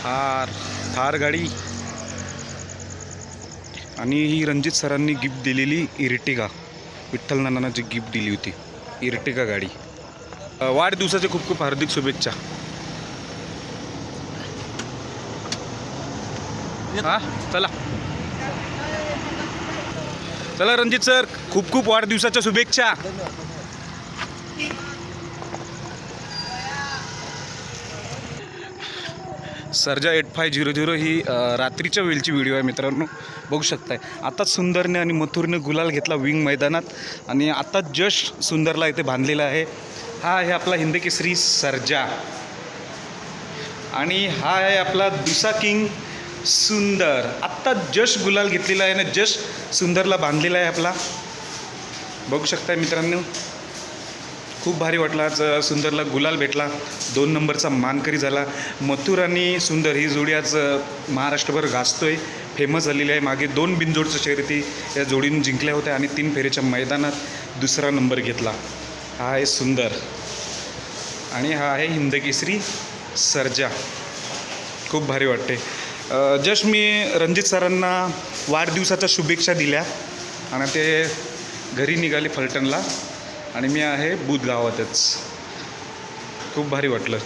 थार थार गाडी. आणि ही रणजित सरांनी गिफ्ट दिलेली इर्टिगा. विठ्ठल नानांना जी गिफ्ट दिली होती. इर्टिगा गाडी. अ, वाढदिवसाच्या खूप खूप हार्दिक शुभेच्छा. हा चला. चला रणजित सर खूप खूप वाढदिवसाच्या शुभेच्छा. Sarja eight five zero zero ही रात्रीच्या वेळची व्हिडिओ आहे मित्रांनो. बघू शकताय. आताच सुंदरने आणि मथुरने गुलाल घेतला विंग मैदानात आणि आता जस्ट सुंदरला इथे बांधलेला आहे. हा आहे आपला हिंदकेसरी सर्जा. आणि हा आहे आपला दुसा किंग सुंदर. आत्ता जस्ट गुलाल घेतलेला आहे ना जस्ट सुंदरला बांधलेला आहे आपला. बघू शकताय मित्रांनो. खूप भारी वाटला. आज सुंदरला गुलाल भेटला. दोन नंबरचा मानकरी झाला. मथुर आणि सुंदर ही जोडी आज महाराष्ट्रभर गाजतोय. फेमस झालेली आहे. मागे दोन बिनजोडच्या शर्यती या जोडीनं जिंकल्या होत्या आणि तीन फेरीच्या मैदानात दुसरा नंबर घेतला. हा आहे सुंदर. आणि हा आहे हिंदकेसरी सर्जा. खूप भारी वाटते जस्ट मी रणजित सरांना वाढदिवसाच्या शुभेच्छा दिल्या. आणि ते घरी निघाले फलटणला. आणि मी आहे बुध गावातच खूप भारी वाटलं.